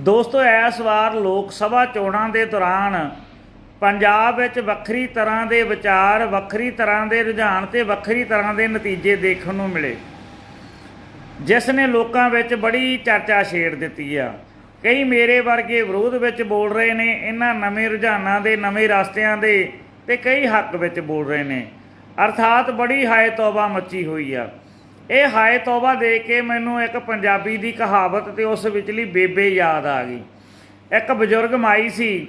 ਦੋਸਤੋ, ਇਸ ਵਾਰ ਲੋਕ ਸਭਾ ਚੋਣਾਂ ਦੇ ਦੌਰਾਨ ਪੰਜਾਬ ਵਿੱਚ ਵੱਖਰੀ ਤਰ੍ਹਾਂ ਦੇ ਵਿਚਾਰ, ਵੱਖਰੀ ਤਰ੍ਹਾਂ ਦੇ ਰੁਝਾਨ ਤੇ ਵੱਖਰੀ ਤਰ੍ਹਾਂ ਦੇ ਨਤੀਜੇ ਦੇਖਣ ਨੂੰ ਮਿਲੇ। ਜਿਸ ਨੇ ਲੋਕਾਂ ਵਿੱਚ ਬੜੀ ਚਰਚਾ ਛੇੜ ਦਿੱਤੀ ਆ। ਕਈ ਮੇਰੇ ਵਰਗੇ ਵਿਰੋਧ ਵਿੱਚ ਬੋਲ ਰਹੇ ਨੇ, ਇਹਨਾਂ ਨਵੇਂ ਰੁਝਾਨਾਂ ਦੇ, ਨਵੇਂ ਰਸਤਿਆਂ ਦੇ ਤੇ ਕਈ ਹੱਕ ਵਿੱਚ ਬੋਲ ਰਹੇ ਨੇ। ਅਰਥਾਤ ਬੜੀ ਹਾਏ ਤੌਬਾ ਮੱਚੀ ਹੋਈ ਆ। ਇਹ ਹਾਏ ਤੌਬਾ ਦੇ ਕੇ ਮੈਨੂੰ ਇੱਕ ਪੰਜਾਬੀ ਦੀ ਕਹਾਵਤ ਤੇ ਉਸ ਵਿਚਲੀ ਬੇਬੇ ਯਾਦ ਆ ਗਈ। ਇੱਕ ਬਜ਼ੁਰਗ ਮਾਈ ਸੀ।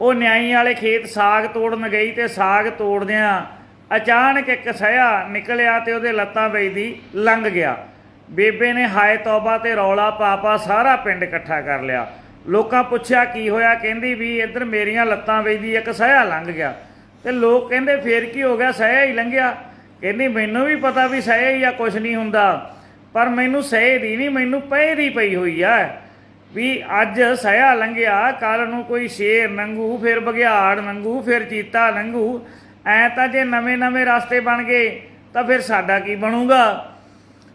ਉਹ ਨਿਆਈ ਵਾਲੇ ਖੇਤ ਸਾਗ ਤੋੜਨ ਗਈ ਤੇ ਸਾਗ ਤੋੜਦਿਆਂ ਅਚਾਨਕ ਇੱਕ ਸਹਿਆ ਨਿਕਲਿਆ ਤੇ ਉਹਦੇ ਲੱਤਾਂ ਵੇਚਦੀ ਲੰਘ ਗਿਆ। ਬੇਬੇ ਨੇ ਹਾਏ ਤੌਬਾ ਤੇ ਰੌਲਾ ਪਾਪਾ ਸਾਰਾ ਪਿੰਡ ਇਕੱਠਾ ਕਰ ਲਿਆ। ਲੋਕਾਂ ਪੁੱਛਿਆ, ਕੀ ਹੋਇਆ? ਕਹਿੰਦੀ ਵੀ ਇੱਧਰ ਮੇਰੀਆਂ ਲੱਤਾਂ ਵੇਚਦੀ ਇੱਕ ਸਹਿਆ ਲੰਘ ਗਿਆ। ਤੇ ਲੋਕ ਕਹਿੰਦੇ, ਫੇਰ ਕੀ ਹੋ ਗਿਆ? ਸਹਿਆ ਹੀ ਲੰਘਿਆ। ਕਹਿੰਦੀ ਮੈਨੂੰ ਵੀ ਪਤਾ ਵੀ ਸਹੇ ਹੀ ਆ ਕੁਝ ਨਹੀਂ ਹੁੰਦਾ। ਪਰ ਮੈਨੂੰ ਸਹੇ ਦੀ ਨਹੀਂ, ਮੈਨੂੰ ਪਏ ਦੀ ਪਈ ਹੋਈ ਆ। ਵੀ ਅੱਜ ਸਹਿਆ ਲੰਘਿਆ ਕੱਲ ਨੂੰ ਕੋਈ ਸ਼ੇਰ ਲੰਘੂ ਫਿਰ ਬਘਿਆੜ ਲੰਘੂ ਫਿਰ ਚੀਤਾ ਲੰਘੂ ਐ ਤਾਂ ਜੇ ਨਵੇਂ ਨਵੇਂ ਰਸਤੇ ਬਣ ਗਏ, ਤਾਂ ਫਿਰ ਸਾਡਾ ਕੀ ਬਣੂਗਾ?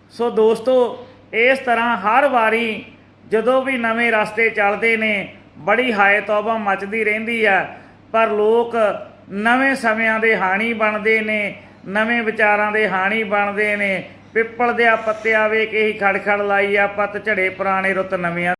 ਸੋ ਦੋਸਤੋ, ਇਸ ਤਰ੍ਹਾਂ ਹਰ ਵਾਰੀ ਜਦੋਂ ਵੀ ਨਵੇਂ ਰਸਤੇ ਚੱਲਦੇ ਨੇ, ਬੜੀ ਹਾਏ ਤੌਬਾ ਮਚਦੀ ਰਹਿੰਦੀ ਆ। ਪਰ ਲੋਕ ਨਵੇਂ ਸਮਿਆਂ ਦੇ ਹਾਣੀ ਬਣਦੇ ਨੇ ਨਵੇਂ ਵਿਚਾਰਾਂ ਦੇ ਹਾਣੀ ਬਣਦੇ ਨੇ। ਪਿੱਪਲ ਦੇ ਆ ਪੱਤਿਆ ਵੇਖ ਕੇ ਹੀ ਖੜਖੜ ਲਾਈ ਆ, ਪੱਤ ਝੜੇ ਪੁਰਾਣੇ ਰੁੱਤ ਨਵੀਆਂ।